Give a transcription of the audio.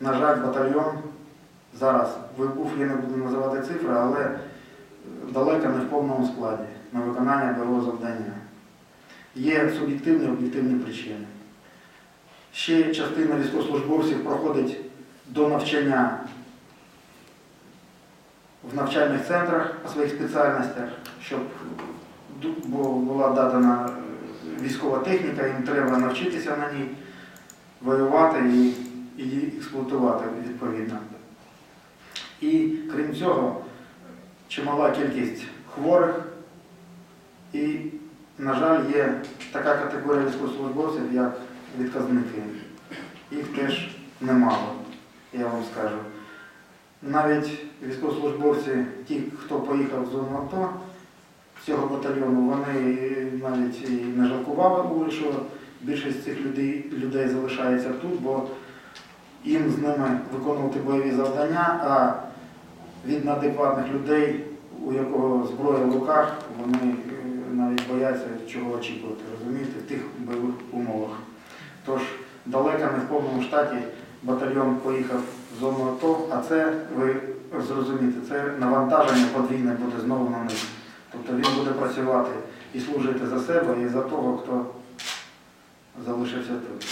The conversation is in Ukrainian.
на жаль, батальйон зараз вибув, я не буду називати цифри, але далеко не в повному складі на виконання бойового завдання. Є суб'єктивні об'єктивні причини. Ще частина військовослужбовців проходить до навчання в навчальних центрах по своїх спеціальностях, щоб була дадана е, військова техніка, їм треба навчитися на ній, воювати і і її експлуатувати відповідно. І крім цього, чимала кількість хворих і, на жаль, є така категорія військовослужбовців, як відказники. Їх теж немало, я вам скажу. Навіть військовослужбовці, ті, хто поїхав в зону АТО цього батальйону, вони навіть і не жалкували, що більшість цих людей, людей залишається тут, бо їм з ними виконувати бойові завдання, а від неадекватних людей, у якого зброя в руках, вони е, навіть бояться чого очікувати, розумієте, в тих бойових умовах. Тож далеко не в повному штаті батальйон поїхав в зону АТО, а це, ви зрозумієте, це навантаження подвійне буде знову на них. Тобто він буде працювати і служити за себе, і за того, хто залишився тут.